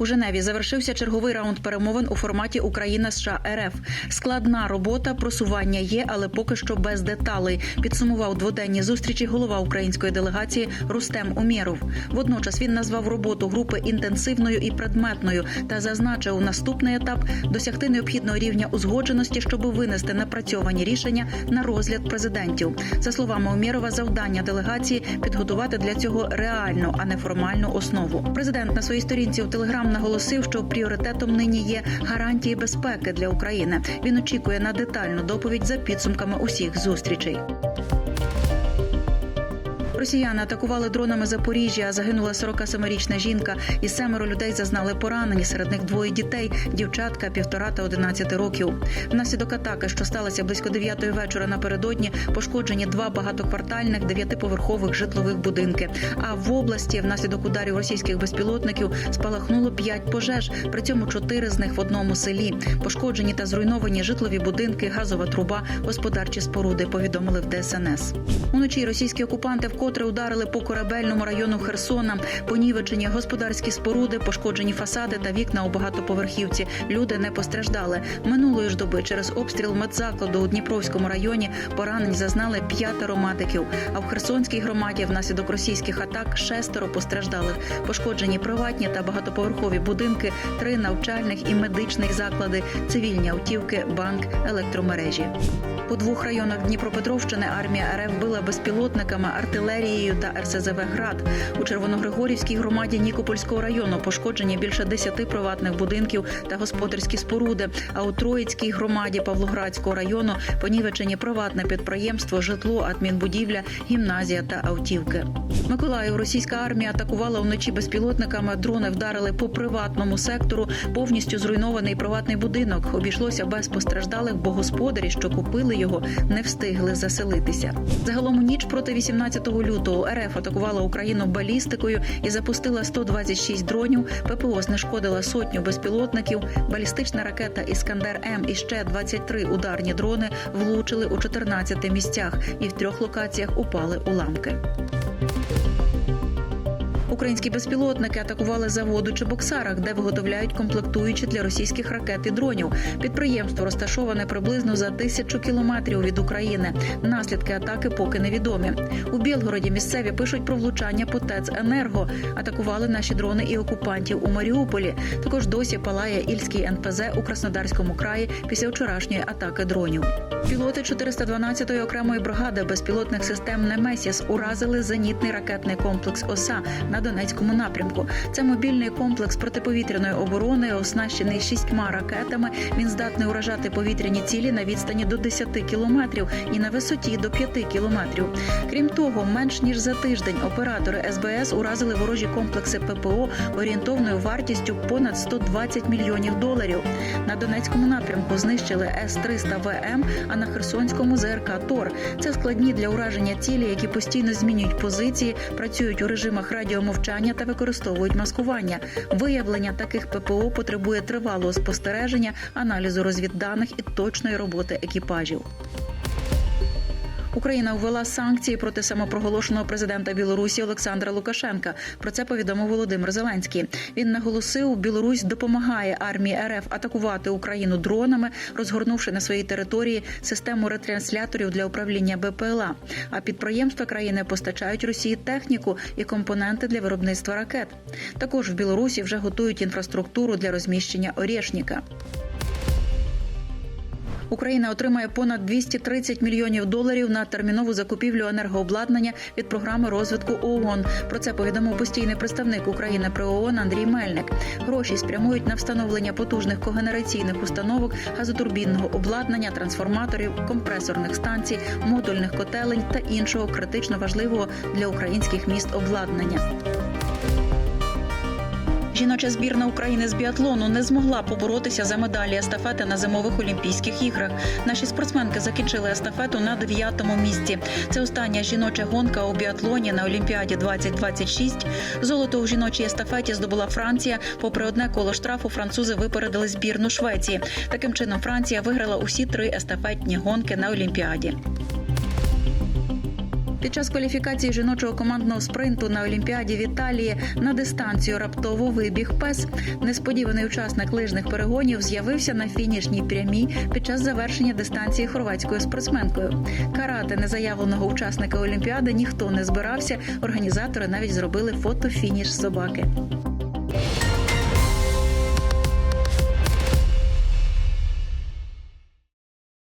У Женеві завершився черговий раунд перемовин у форматі Україна США РФ. Складна робота, просування є, але поки що без деталей. Підсумував дводенні зустрічі голова української делегації Рустем Умєров. Водночас він назвав роботу групи інтенсивною і предметною та зазначив наступний етап досягти необхідного рівня узгодженості, щоб винести напрацьовані рішення на розгляд президентів. За словами Умєрова, завдання делегації підготувати для цього реальну, а не формальну основу. Президент на своїй сторінці у Телеграм наголосив, що пріоритетом нині є гарантії безпеки для України. Він очікує на детальну доповідь за підсумками усіх зустрічей. Росіяни атакували дронами Запоріжжя. Загинула 47-річна жінка, і семеро людей зазнали поранені. Серед них двоє дітей, дівчатка півтора та 11 років. Внаслідок атаки, що сталося близько 9 вечора напередодні, пошкоджені два багатоквартальних дев'ятиповерхових житлових будинки. А в області внаслідок ударів російських безпілотників спалахнуло п'ять пожеж. При цьому чотири з них в одному селі. Пошкоджені та зруйновані житлові будинки, газова труба, господарчі споруди. Повідомили в ДСНС. Уночі російські окупанти вкотре ударили по корабельному району Херсона. Понівечені господарські споруди, пошкоджені фасади та вікна у багатоповерхівці. Люди не постраждали. Минулої ж доби через обстріл медзакладу у Дніпровському районі поранень зазнали п'ятеро медиків. А в Херсонській громаді внаслідок російських атак шестеро постраждалих. Пошкоджені приватні та багатоповерхові будинки, три навчальних і медичних заклади, цивільні автівки, банк, електромережі. У двох районах Дніпропетровщини армія РФ била безпілотниками, артилерією та РСЗВ «Град». У Червоногригорівській громаді Нікопольського району пошкоджені більше десяти приватних будинків та господарські споруди. А у Троїцькій громаді Павлоградського району понівечені приватне підприємство, житло, адмінбудівля, гімназія та автівки. Миколаїв російська армія атакувала вночі безпілотниками. Дрони вдарили по приватному сектору. Повністю зруйнований приватний будинок. Обійшлося без постраждалих, бо господарі, що купили його, не встигли заселитися. Загалом у ніч проти 18 лютого РФ атакувала Україну балістикою і запустила 126 дронів. ППО знешкодила сотню безпілотників. Балістична ракета Іскандер М і ще 23 ударні дрони влучили у 14 місцях, і в трьох локаціях упали уламки. Українські безпілотники атакували завод у Чебоксарах, де виготовляють комплектуючі для російських ракет і дронів. Підприємство розташоване приблизно за тисячу кілометрів від України. Наслідки атаки поки невідомі. У Білгороді місцеві пишуть про влучання по ТЕЦ Енерго. Атакували наші дрони і окупантів у Маріуполі. Також досі палає Ільський НПЗ у Краснодарському краї після вчорашньої атаки дронів. Пілоти 412-ї окремої бригади безпілотних систем Немесіс уразили зенітний ракетний комплекс ОСА на Донецькому напрямку. Це мобільний комплекс протиповітряної оборони, оснащений шістьма ракетами. Він здатний уражати повітряні цілі на відстані до 10 кілометрів і на висоті до 5 кілометрів. Крім того, менш ніж за тиждень оператори СБС уразили ворожі комплекси ППО орієнтовною вартістю понад 120 мільйонів доларів. На Донецькому напрямку знищили С-300 ВМ, а на Херсонському ЗРК Тор. Це складні для ураження цілі, які постійно змінюють позиції, працюють у режимах радіомовчання та використовують маскування. Виявлення таких ППО потребує тривалого спостереження, аналізу розвідданих і точної роботи екіпажів. Україна ввела санкції проти самопроголошеного президента Білорусі Олександра Лукашенка. Про це повідомив Володимир Зеленський. Він наголосив, Білорусь допомагає армії РФ атакувати Україну дронами, розгорнувши на своїй території систему ретрансляторів для управління БПЛА. А підприємства країни постачають Росії техніку і компоненти для виробництва ракет. Також в Білорусі вже готують інфраструктуру для розміщення Орєшніка. Україна отримає понад 230 мільйонів доларів на термінову закупівлю енергообладнання від програми розвитку ООН. Про це повідомив постійний представник України при ООН Андрій Мельник. Гроші спрямують на встановлення потужних когенераційних установок, газотурбінного обладнання, трансформаторів, компресорних станцій, модульних котелень та іншого критично важливого для українських міст обладнання. Жіноча збірна України з біатлону не змогла поборотися за медалі естафети на зимових Олімпійських іграх. Наші спортсменки закінчили естафету на дев'ятому місці. Це остання жіноча гонка у біатлоні на Олімпіаді 2026. Золото у жіночій естафеті здобула Франція. Попри одне коло штрафу, французи випередили збірну Швеції. Таким чином, Франція виграла усі три естафетні гонки на Олімпіаді. Під час кваліфікації жіночого командного спринту на Олімпіаді в Італії на дистанцію раптово вибіг пес. Несподіваний учасник лижних перегонів з'явився на фінішній прямій під час завершення дистанції хорватською спортсменкою. Карати незаявленого учасника Олімпіади ніхто не збирався. Організатори навіть зробили фото-фініш собаки.